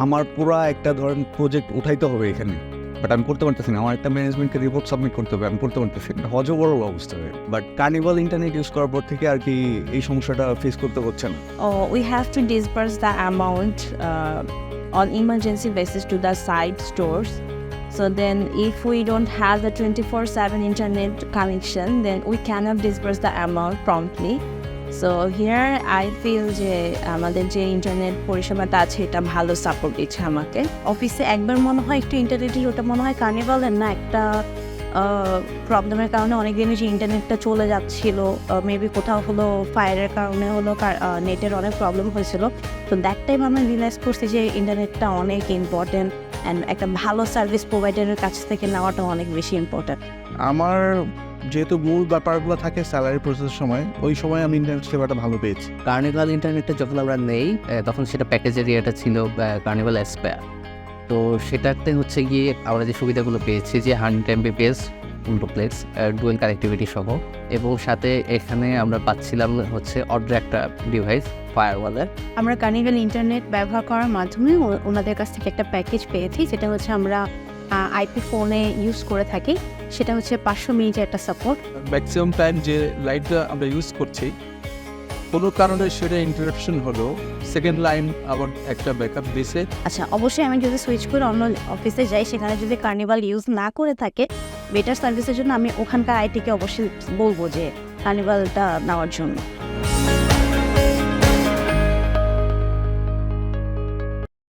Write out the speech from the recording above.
আমার পুরো একটা ধরেন প্রজেক্ট উঠাইতে হবে এখানে। বাট আমি করতে পারতেছি না। আমার একটা ম্যানেজমেন্টকে রিপোর্ট সাবমিট করতে হবে, আমি করতে পারতেছি না। হজ বড় অবস্থা বাট কার্নিভাল ইন্টারনেট ইউজ করার পর থেকে আর কি এই সমস্যাটা ফেস করতে হচ্ছে না। We have to disburse the amount on emergency basis to the site stores so then if we don't have the twenty four seven internet connection then we can have disburse the amount promptly So here I feel যে আমাদের যে internet পরিষেবাটা আছে, এটা ভালো support দিচ্ছে আমাকে। অফিসে একবার মনে হয় একটু ইন্টারনেটের ওটা মনে হয় কার্নিভালের না একটা প্রবলেমের কারণে অনেক দিনের যে ইন্টারনেটটা চলে যাচ্ছিল মেবি কোথাও হলো ফায়ারের কারণে হলো নেটের অনেক প্রবলেম হয়েছিল। তো দ্যাট টাইম আমি রিয়েলাইজ করছি যে ইন্টারনেটটা অনেক ইম্পর্টেন্ট অ্যান্ড একটা ভালো সার্ভিস প্রোভাইডারের কাছ থেকে নেওয়াটা অনেক বেশি ইম্পর্টেন্ট আমার যেহেতু মূল ব্যাপারগুলো থাকে স্যালারি প্রসেসের সময় ওই সময় আমি ইন্টারনেট সেবাটা ভালো পেয়েছি। কার্নিভাল ইন্টারনেটটা যখন আমরা নেই তখন সেটা প্যাকেজের ইয়েটা ছিল কার্নিভাল এসপেয়ার তো সেটাতে হচ্ছে গিয়ে আমরা যে সুবিধাগুলো পেয়েছি যে hundred Mbps duplex dual connectivity সহ। এবং সাথে এখানে আমরা পাচ্ছিলাম হচ্ছে অর্ডার একটা ডিভাইস ফায়ারওয়ালের আমরা কার্নিভাল ইন্টারনেট ব্যবহার করার মাধ্যমে ও- ওনাদের কাছ থেকে একটা প্যাকেজ পেয়েছি যেটা হচ্ছে আমরা আইপি ফোনে ইউজ করে থাকি। সেটা হচ্ছে পাঁচশো মিনিটের একটা সাপোর্ট ম্যাক্সিমাম টাইম যে লাইটটা আমরা ইউজ করছি কোনো কারণে সেটা ইন্টারাপশন হলো সেকেন্ড লাইন আবার একটা ব্যাকআপ দিছে। আচ্ছা অবশ্যই আমি যদি সুইচ করে অন্য অফিসে যাই সেখানে যদি কার্নিভাল ইউজ না করে থাকে বেটার সার্ভিসের জন্য আমি ওখানকার আইটিকে অবশ্যই বলব যে কার্নিভালটা নেওয়ার জন্য।